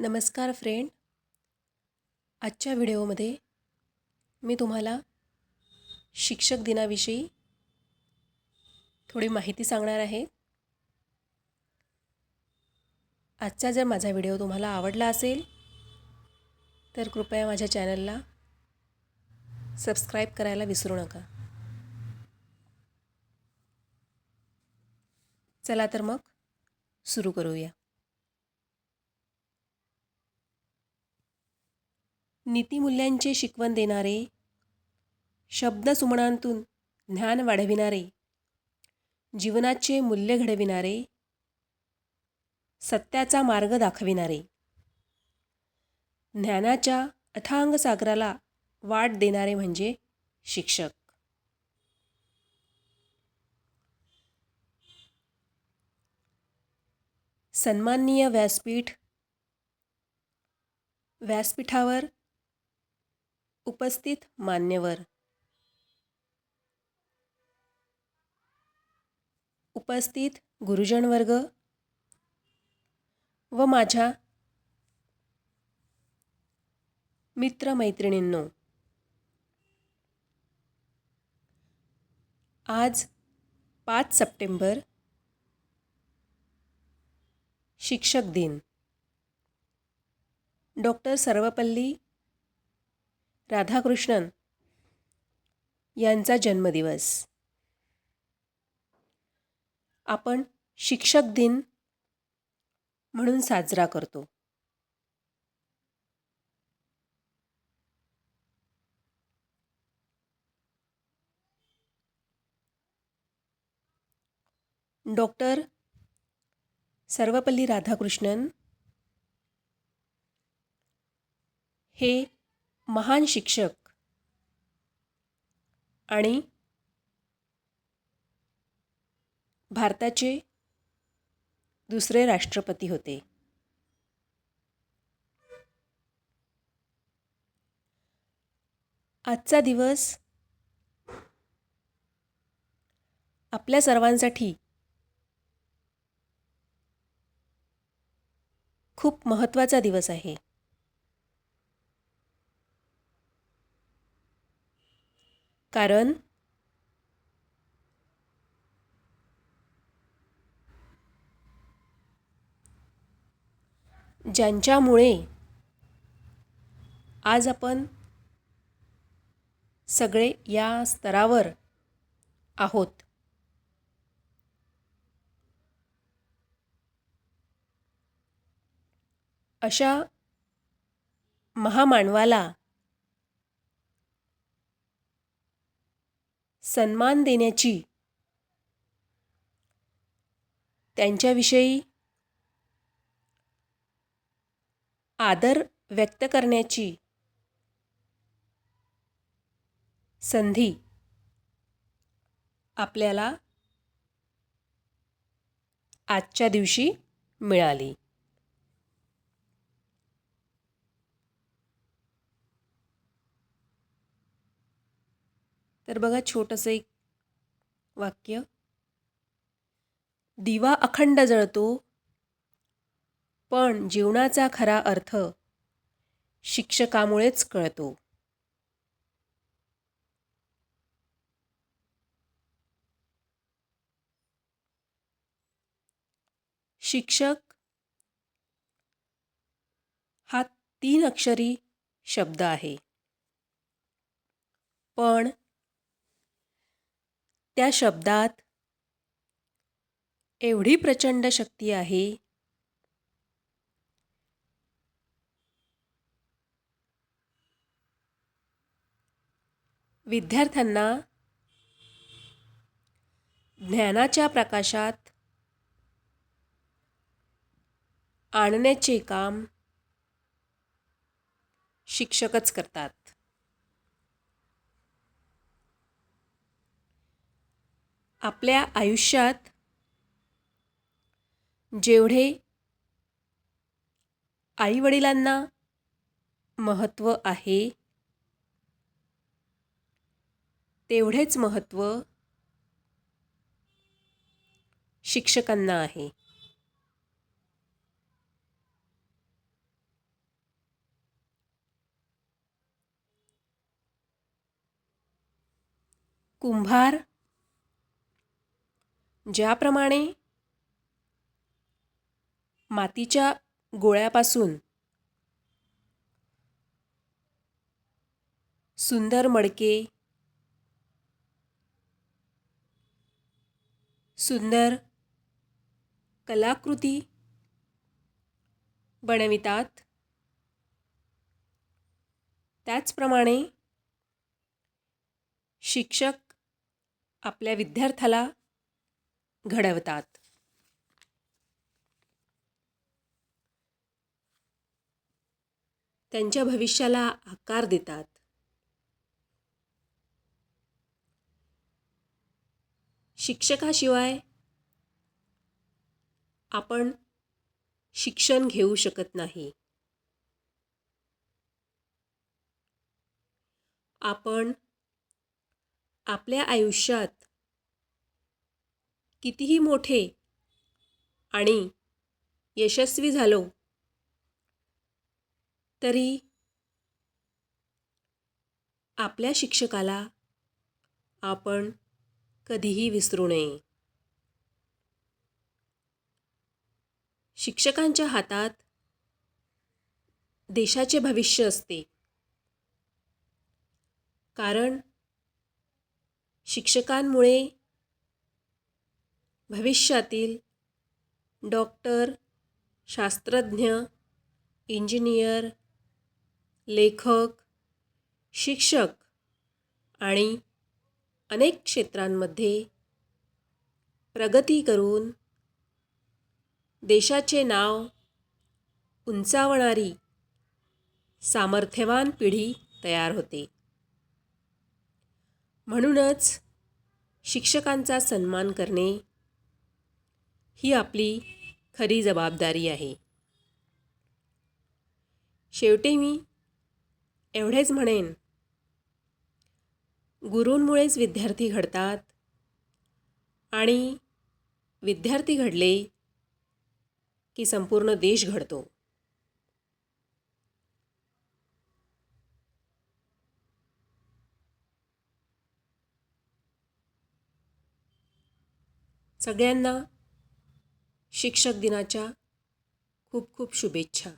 नमस्कार फ्रेंड आजच्या व्हिडिओमध्ये मी तुम्हाला शिक्षक दिनाविषयी थोडी माहिती सांगणार आहे. आजचा जर माझा व्हिडिओ तुम्हाला आवडला असेल तर कृपया माझ्या चॅनलला सबस्क्राईब करायला विसरू नका. चला तर मग सुरू करूया. नीतिमूल्यांचे शिकवण देणारे शब्दसुमणांतून ज्ञान वाढविणारे जीवनाचे मूल्य घडविणारे सत्याचा मार्ग दाखविणारे. ज्ञानाच्या अथांग सागराला वाट देणारे म्हणजे शिक्षक. सन्माननीय व्यासपीठ व्यासपीठावर उपस्थित मान्यवर. उपस्थित गुरुजनवर्ग व माझ्या मित्रमैत्रिणींनो आज पाच सप्टेंबर शिक्षक दिन. डॉक्टर सर्वपल्ली राधाकृष्णन यांचा जन्मदिवस. आपण शिक्षक दिन म्हणून साजरा करतो. डॉक्टर सर्वपल्ली राधाकृष्णन हे महान शिक्षक. आणि भारताचे दुसरे राष्ट्रपती होते. आजचा दिवस आपल्या सर्वांसाठी खूप महत्त्वाचा दिवस आहे. कारण? ज्यांच्यामुळे आज आपण सगळे या स्तरावर आहोत. अशा महामानवाला सन्मान देण्याची. त्यांच्याविषयी आदर व्यक्त करण्याची. संधी. आपल्याला आजच्या दिवशी मिळाली. तर बघा छोटंसं एक वाक्य. दिवा अखंड जळतो पण जीवनाचा खरा अर्थ शिक्षकामुळेच कळतो. शिक्षक हा तीन अक्षरी शब्द आहे. पण त्या शब्दात एवढी प्रचंड शक्ती आहे. विद्यार्थ्यांना ज्ञानाच्या प्रकाशात आणण्याचे काम शिक्षकच करतात. आपल्या आयुष्यात जेवढे आईवडिलांना महत्त्व आहे तेवढेच महत्त्व शिक्षकांना आहे. कुंभार ज्याप्रमाणे मातीच्या गोळ्यापासून सुंदर मडके सुंदर कलाकृती बनवितात. त्याचप्रमाणे शिक्षक आपल्या विद्यार्थ्याला घडवतात. त्यांच्या भविष्याला आकार देतात. शिक्षकाशिवाय आपण शिक्षण घेऊ शकत नाही. आपण आपल्या आयुष्यात कितीही मोठे आणि यशस्वी झालो तरी आपल्या शिक्षकाला आपण कधीही विसरू नये. शिक्षकांच्या हातात देशाचे भविष्य असते. कारण शिक्षकांमुळे भविष्यातील डॉक्टर शास्त्रज्ञ इंजिनियर लेखक शिक्षक आणि अनेक क्षेत्रांमध्ये प्रगती करून देशाचे नाव उंचावणारी सामर्थ्यवान पिढी तयार होते. म्हणूनच शिक्षकांचा सन्मान करणे ही आपली खरी जबाबदारी आहे. शेवटी मी एवढेच म्हणेन गुरूंमुळेच विद्यार्थी घडतात आणि विद्यार्थी घडले की संपूर्ण देश घडतो. सगळ्यांना शिक्षक दिनाच्या खूप खूप शुभेच्छा.